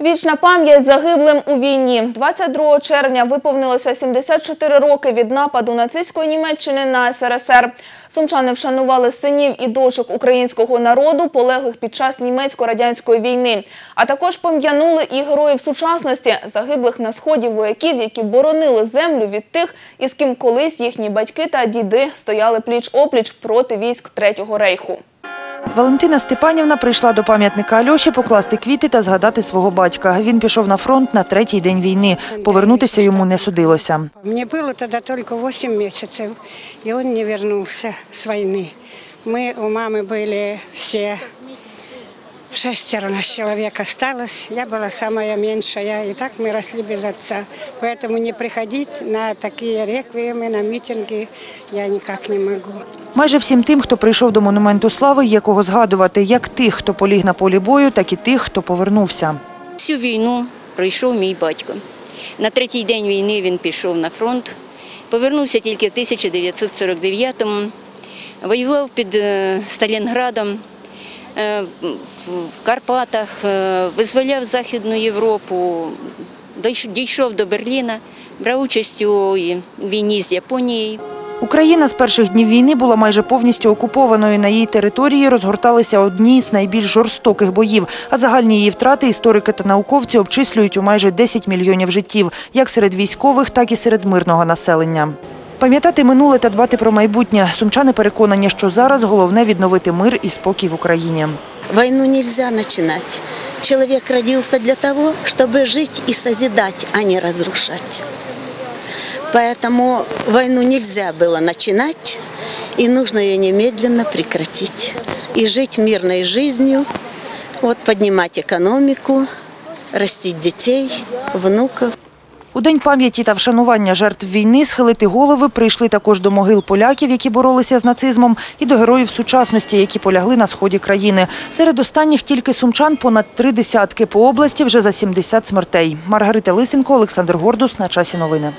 Вічна пам'ять загиблим у війні. 22 червня виповнилося 74 роки від нападу нацистської Німеччини на СРСР. Сумчани вшанували синів і дочок українського народу, полеглих під час німецько-радянської війни. А також пом'янули і героїв сучасності, загиблих на сході вояків, які боронили землю від тих, із ким колись їхні батьки та діди стояли пліч-опліч проти військ Третього рейху. Валентина Степанівна прийшла до пам'ятника Альоші покласти квіти та згадати свого батька. Він пішов на фронт на третій день війни. Повернутися йому не судилося. Мне было тогда только 8 месяцев, и он не вернулся с войны. Мы у мамы были все, шестеро нас человек осталось. Я была самая меньшая, и так мы росли без отца. Поэтому не приходить на такие реквиемы, на митинги я никак не могу. Майже всім тим, хто прийшов до монументу слави, є кого згадувати як тих, хто поліг на полі бою, так і тих, хто повернувся. Всю війну пройшов мій батько. На третій день війни він пішов на фронт, повернувся тільки в 1949-му, воював під е, Сталінградом, е, в Карпатах, е, визволяв Західну Європу, дійшов до Берліна, брав участь у війні з Японією. Україна з перших днів війни була майже повністю окупованою. На її території розгорталися одні з найбільш жорстоких боїв. А загальні її втрати історики та науковці обчислюють у майже 10 мільйонів життів, як серед військових, так і серед мирного населення. Пам'ятати минуле та дбати про майбутнє. Сумчани переконані, що зараз головне відновити мир і спокій в Україні. Войну нельзя начинать. Человек родился для того, чтобы жить и созидать, а не разрушать. Поэтому войну нельзя было начинать, и нужно ее немедленно прекратить. И жить мирной жизнью, вот поднимать экономику, растить детей, внуков. У День пам'яті та вшанування жертв війни схилити голови прийшли також до могил поляків, які боролися з нацизмом, і до героїв сучасності, які полягли на сході країни. Серед останніх тільки сумчан понад три десятки. По області вже за 70 смертей. Маргарита Лисенко, Олександр Гордус. На часі новини.